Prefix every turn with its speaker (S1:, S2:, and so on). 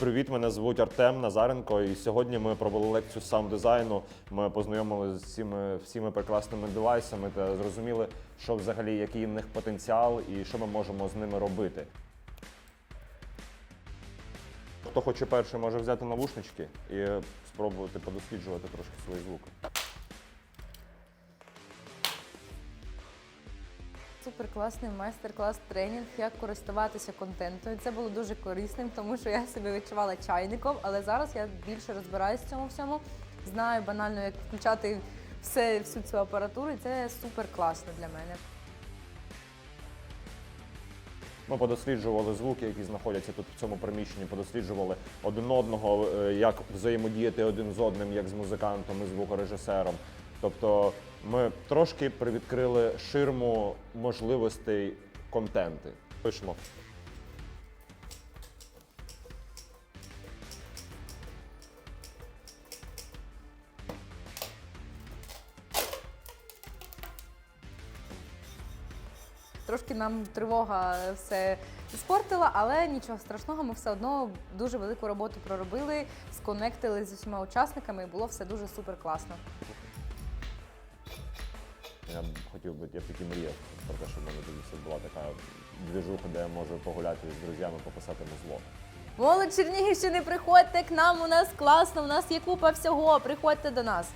S1: Привіт, мене звуть Артем Назаренко, і сьогодні ми провели лекцію саунд-дизайну. Ми познайомилися з цими всіми прекрасними девайсами та зрозуміли, що взагалі який в них потенціал і що ми можемо з ними робити. Хто хоче перший, може взяти навушнички і спробувати подосліджувати трошки свої звуки.
S2: Супер класний майстер-клас тренінг, як користуватися контентом. Це було дуже корисним, тому що я себе відчувала чайником, але зараз я більше розбираюся в цьому всьому. Знаю банально, як включати все, всю цю апаратуру, і це супер класно для мене.
S1: Ми подосліджували звуки, які знаходяться тут в цьому приміщенні, подосліджували один одного, е, як взаємодіяти один з одним, як з музикантом і звукорежисером. Тобто ми трошки привідкрили ширму можливостей контенти. Пишемо.
S2: Трошки нам тривога все спортила, але нічого страшного, ми все одно дуже велику роботу проробили, сконектили з усіма учасниками, і було все дуже супер класно.
S1: Я б хотів би, я б таки мріяв про те, щоб в мене тоді була така двіжуха, де я можу погуляти з друзями, пописати музло.
S2: Молодь Чернігівщини, приходьте к нам, у нас класно, у нас є купа всього, приходьте до нас.